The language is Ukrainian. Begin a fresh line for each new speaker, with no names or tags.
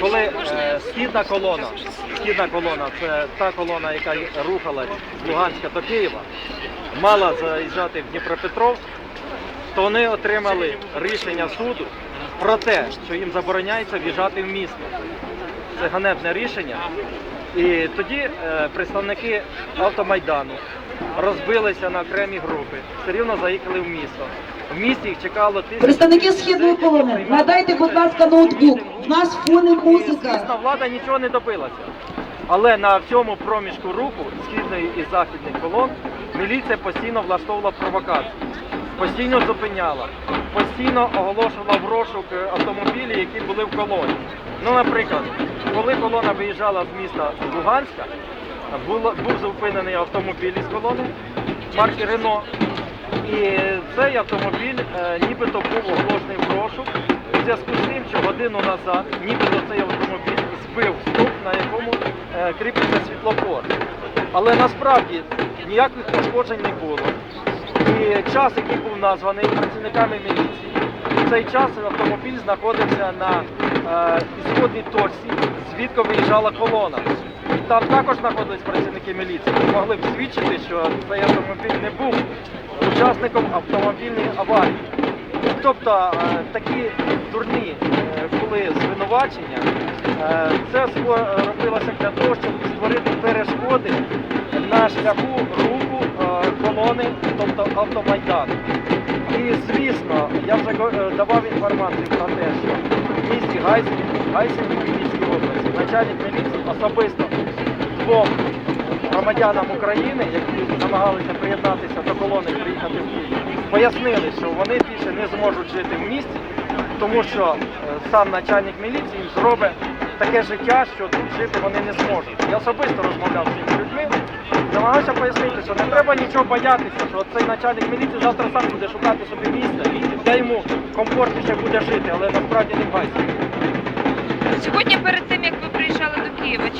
Коли е, східна колона, східна колона це та колона, яка рухалась з Луганська до Києва, мала заїжджати в Дніпропетровськ, то вони отримали рішення суду про те, що їм забороняється в'їжджати в місто. Це ганебне рішення. І тоді е, представники автомайдану розбилися на окремі групи, все рівно заїхали в місто. В місті їх чекало тисячі...
Представники східної колони, надайте, будь ласка, ноутбук. В нас фони музика.
Звісно, влада нічого не добилася. Але на цьому проміжку руху східної і західних колон міліція постійно влаштовувала провокації, постійно зупиняла, постійно оголошувала в розшук е, автомобілі, які були в колоні. Ну, наприклад, коли колона виїжджала з міста Луганська, було, був зупинений автомобіль із колони марки Рено. І цей автомобіль е, нібито був оголошений в розшук у зв'язку з тим, що годину назад нібито цей автомобіль збив стовп, на якому е, кріпиться світлофор. Але насправді ніяких пошкоджень не було. І час, який був названий працівниками міліції, в цей час автомобіль знаходився на ісходній точці, звідки виїжджала колона. Там також знаходились працівники міліції, могли б свідчити, що цей автомобіль не був учасником автомобільної аварії. Тобто е, такі дурні е, були звинувачення, е, це робилося для того, щоб створити перешкоди на шляху руху е, колони, тобто автомайдану. І звісно, я вже е, давав інформацію про те, що Гайсині в Київській області, начальник міліції особисто двом громадянам України, які намагалися приєднатися до колони, приїхати в Київ, пояснили, що вони більше не зможуть жити в місті, тому що е, сам начальник міліції зробить таке життя, що тут жити вони не зможуть. Я особисто розмовляв з цими людьми, намагався пояснити, що не треба нічого боятися, що цей начальник міліції завтра сам буде шукати собі місце, де йому комфортніше буде жити, але насправді не в.
Сьогодні перед тим як ви приїжджали до Києва, чи